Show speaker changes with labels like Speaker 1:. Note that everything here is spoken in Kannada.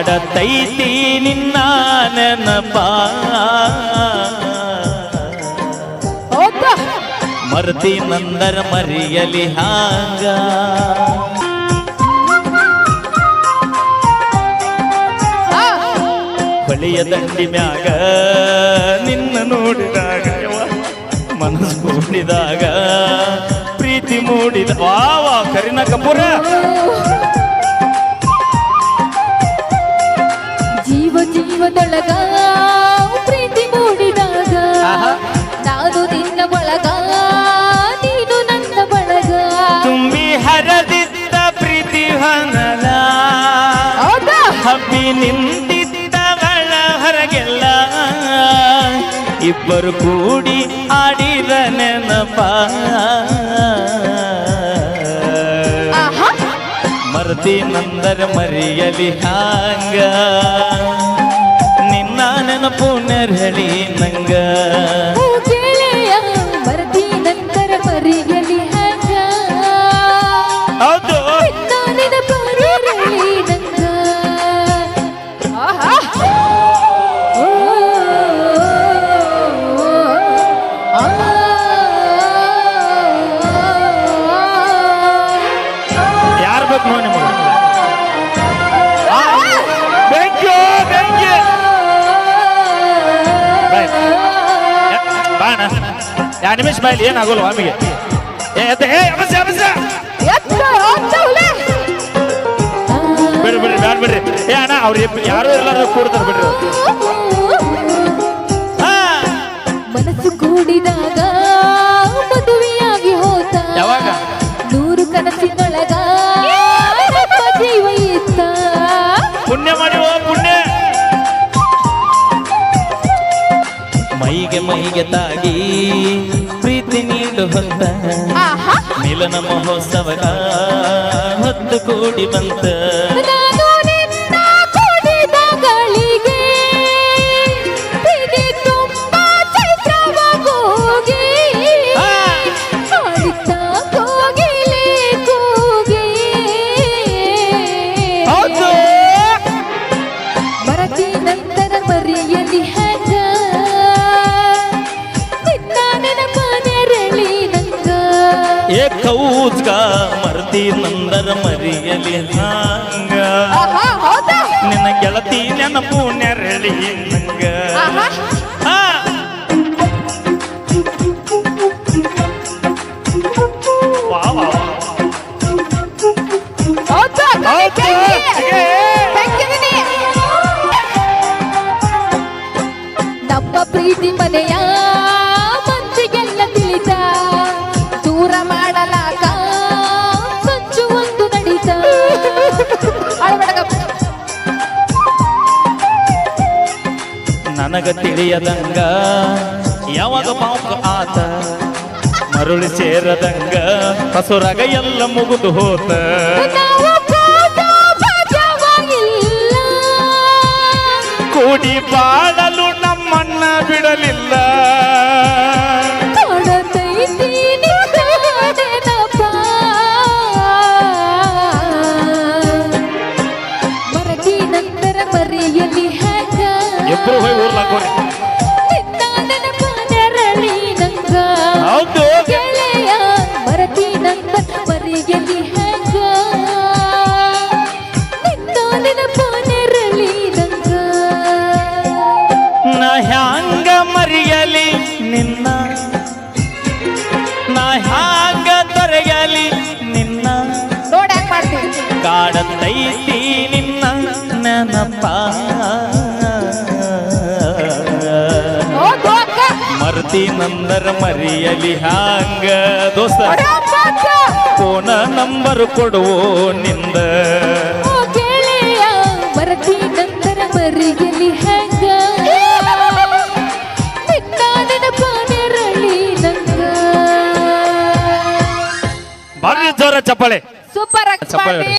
Speaker 1: ಕಾಡತೈತಿ ನಿನ್ನ ನೆನಪ. ಮರ್ತಿ ನಂದರ ಮರಿಯಲಿ ಹಾಂಗ. ಬಳಿಯ ದಂಡಿ ಮ್ಯಾಗ ನಿನ್ನ ನೋಡಿದಾಗ ಮನಸ್ಸು ಕೂಡಿದಾಗ ಪ್ರೀತಿ ಮೂಡಿದ ವಾವ ಕರಿನ ಕಪೂರ.
Speaker 2: ಬಳಗ ನೀನು ನನ್ನ ಬಳಗ.
Speaker 1: ತುಂಬಿ ಹರದಿದ್ದ ಪ್ರೀತಿ ಹೊನಲ. ಹಬ್ಬಿ ನಿಂತಿದ್ದವಳ ಹೊರಗೆಲ್ಲ. ಇಬ್ಬರು ಕೂಡಿ ಆಡಿದ ನೆನಪ. ಮರತಿ ನಂದರ ಮರಿಯಲಿ ಹಾಂಗ. ನಿನ್ನ ನೆನಪು ನೆರಳಿ ನಂಗ. ಬಾಣ ಎರಡು ನಿಮಿಷ ಬಾಯಿಲಿ ಏನಾಗೋಲ್ಲ ಆಮೇಲೆ ಏ ಎದ್ದೆ, ಏ
Speaker 2: ಎತ್ತ, ಎತ್ತ ಹುಲಿ.
Speaker 1: ಬಿಡ್ರಿ ಬಿಡ್ರಿ ಬ್ಯಾಡ ಬಿಡ್ರಿ. ಏ ಅಣ್ಣ ಅವ್ರು ಯಾರು ಎಲ್ಲರೂ ಕೂಡ್ತಾರೆ ಬಿಡ್ರಿ. ಹಾ.
Speaker 2: ಮನಸ್ಸು ಕೂಡಿದಾಗ
Speaker 1: ಮೈಗೆ ತಾಗಿ ಪ್ರೀತಿ ನೀಡು ಹೊತ್ತ. ಮಿಲನ ಮಹೋತ್ಸವದ ಹೊತ್ತು ಕೂಡಿ ಬಂತ. ಕೌಜ್ಗ ಮರ್ತಿ ನಂದರ ಮರಿಯಲಿ
Speaker 2: ಹೌದಾ?
Speaker 1: ನಿನ್ನ ಗೆಳತಿ ನೆನಪು ನೆರಳಿ ನಂಗ.
Speaker 2: ನಮ್ಮ ಪ್ರೀತಿ ಮನೆಯ
Speaker 1: ನನಗ ತಿಳಿಯದಂಗ ಯಾವಾಗ ಪಾಪ ಆತ ಮರುಳಿ ಸೇರದಂಗ ಹಸುರಗ ಎಲ್ಲ ಮುಗಿದು ಹೋತ. ಕೂಡಿ ಬಾಳಲು
Speaker 2: ಹ್ಯಾಂಗ
Speaker 1: ತೊರೆಯಲಿ ನಿನ್ನ. ಕಾಡತೈತಿ ನಿನ್ನ ನೆನಪ.
Speaker 2: ಹೋಗು.
Speaker 1: ಮರ್ತಿ ನಂದರ ಮರಿಯಲಿ ಹಾಂಗ ದೋಸ್ತ. ಫೋನ ನಂಬರ್ ಕೊಡುವೋ ನಿಂದ. ಜೋರ ಚಪ್ಪಾಳೆ.
Speaker 2: ಸೂಪರ್
Speaker 1: ಚಪ್ಪಳೆ